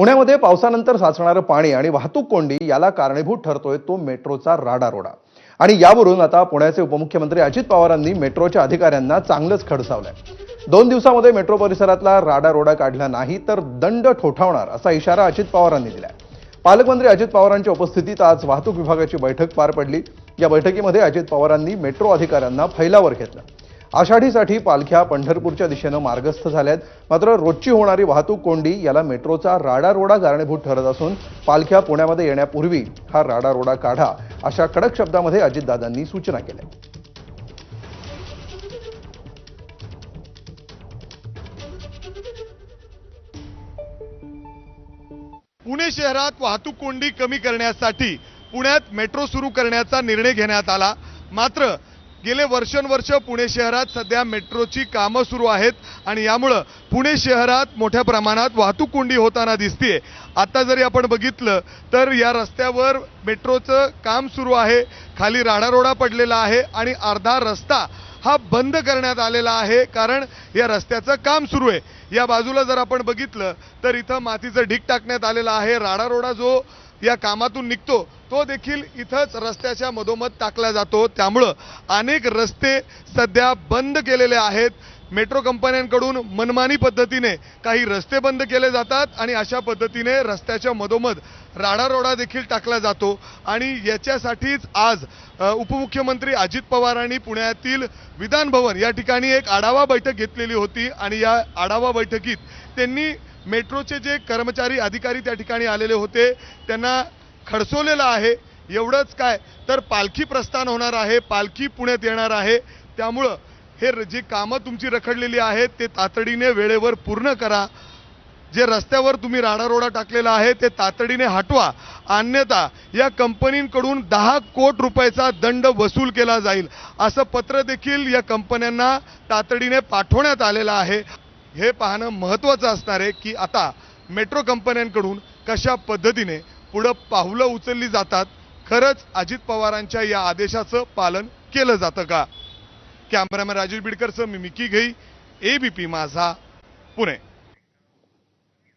पुण्यामध्ये पावसानंतर साचणारं पाणी आणि वाहतूक कोंडी याला कारणीभूत ठरतोय तो मेट्रोचा राडारोडा. आणि यावरून आता पुण्याचे उपमुख्यमंत्री अजित पवारांनी मेट्रोच्या अधिकाऱ्यांना चांगलंच खडसावलंय. दोन दिवसामध्ये मेट्रो परिसरातला राडारोडा काढला नाही तर दंड ठोठावणार असा इशारा अजित पवारांनी दिलाय. पालकमंत्री अजित पवारांच्या उपस्थितीत आज वाहतूक विभागाची बैठक पार पडली. या बैठकीमध्ये अजित पवारांनी मेट्रो अधिकाऱ्यांना फैलावर घेतलं. आषाढीसाठी पालख्या पंढरपूरच्या दिशेनं मार्गस्थ झाल्यात. मात्र रोजची होणारी वाहतूक कोंडी याला मेट्रोचा राडारोडा कारणीभूत ठरत असून पालख्या पुण्यामध्ये येण्यापूर्वी हा राडारोडा काढा अशा कडक शब्दामध्ये अजितदादांनी सूचना केल्या. पुणे शहरात वाहतूक कोंडी कमी करण्यासाठी पुण्यात मेट्रो सुरू करण्याचा निर्णय घेण्यात आला. मात्र गेले वर्षानुवर्ष पुणे शहरात सध्या मेट्रोची कामं सुरू आहेत आणि यामुळं पुणे शहरात मोठ्या प्रमाणात वाहतूक कोंडी होताना दिसतीये. आता जरी आपण बघितलं तर या रस्त्यावर मेट्रोचं काम सुरू आहे खाली राडारोडा पडलेला आहे आणि अर्धा रस्ता हा बंद करण्यात आलेला आहे कारण या रस्त्याचं काम सुरू आहे. या बाजूला जर आपण बघितलं तर इथं मातीचं ढीक टाकण्यात आलेलं आहे. राडारोडा जो या कामातून निघतो तो देखील इथंच रस्त्याच्या मधोमध टाकला जातो. त्यामुळं अनेक रस्ते सध्या बंद केलेले आहेत. मेट्रो कंपन्यांकडून मनमानी पद्धतीने काही रस्ते बंद केले जातात आणि अशा पद्धतीने रस्त्याच्या मधोमध राडारोडा देखील टाकला जातो. आणि याच्यासाठीच आज उपमुख्यमंत्री अजित पवारांनी पुण्यातील विधानभवन या ठिकाणी एक आढावा बैठक घेतलेली होती आणि या आढावा बैठकीत त्यांनी मेट्रोचे जे कर्मचारी अधिकारी त्या ठिकाणी आलेले होते त्यांना खडसवलेलं आहे. एवढंच काय? तर पालखी प्रस्थान होणार आहे पालखी पुण्यात येणार आहे. त्यामुळं हे र- जी कामं तुमची रखडलेली आहेत ते तातडीने वेळेवर पूर्ण करा. जे रस्त्यावर तुम्ही राडारोडा टाकलेला आहे ते तातडीने हटवा. अन्यथा या कंपनींकडून दहा कोट रुपयाचा दंड वसूल केला जाईल. असं पत्र देखील या कंपन्यांना तातडीने पाठवण्यात आलेलं आहे. हे पाहणं महत्त्वाचं असणार आहे की आता मेट्रो कंपन्यांकडून कशा पद्धतीने पुढं पाहुलं उचलली जातात खरंच अजित पवारांच्या या आदेशाचं पालन केलं जातं का? कॅमेरामॅन राजेश बिडकरचं मी मिकी घेई एबीपी माझा पुणे.